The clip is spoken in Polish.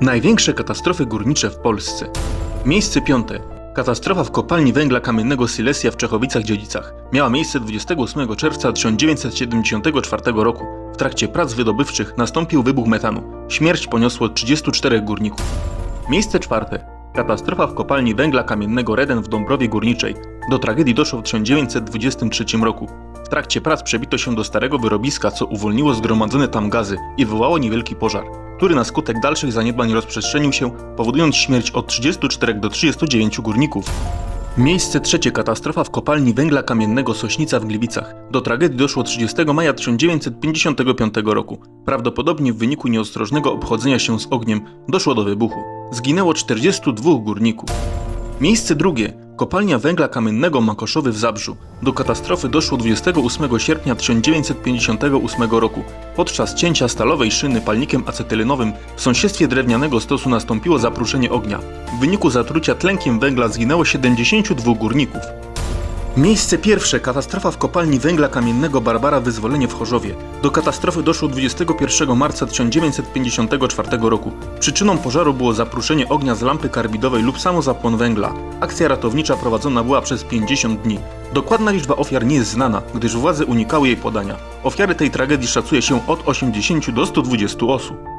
Największe katastrofy górnicze w Polsce. Miejsce piąte. Katastrofa w kopalni węgla kamiennego Silesia w Czechowicach-Dziedzicach miała miejsce 28 czerwca 1974 roku. W trakcie prac wydobywczych nastąpił wybuch metanu. Śmierć poniosło 34 górników. Miejsce czwarte. Katastrofa w kopalni węgla kamiennego Reden w Dąbrowie Górniczej. Do tragedii doszło w 1923 roku. W trakcie prac przebito się do starego wyrobiska, co uwolniło zgromadzone tam gazy i wywołało niewielki pożar, który na skutek dalszych zaniedbań rozprzestrzenił się, powodując śmierć od 34 do 39 górników. Miejsce trzecie katastrofa w kopalni węgla kamiennego Sośnica w Gliwicach. Do tragedii doszło 30 maja 1955 roku. Prawdopodobnie w wyniku nieostrożnego obchodzenia się z ogniem doszło do wybuchu. Zginęło 42 górników. Miejsce drugie. Kopalnia węgla kamiennego Makoszowy w Zabrzu. Do katastrofy doszło 28 sierpnia 1958 roku. Podczas cięcia stalowej szyny palnikiem acetylynowym w sąsiedztwie drewnianego stosu nastąpiło zapruszenie ognia. W wyniku zatrucia tlenkiem węgla zginęło 72 górników. Miejsce pierwsze. Katastrofa w kopalni węgla kamiennego Barbara Wyzwolenie w Chorzowie. Do katastrofy doszło 21 marca 1954 roku. Przyczyną pożaru było zapruszenie ognia z lampy karbidowej lub samozapłon węgla. Akcja ratownicza prowadzona była przez 50 dni. Dokładna liczba ofiar nie jest znana, gdyż władze unikały jej podania. Ofiary tej tragedii szacuje się od 80 do 120 osób.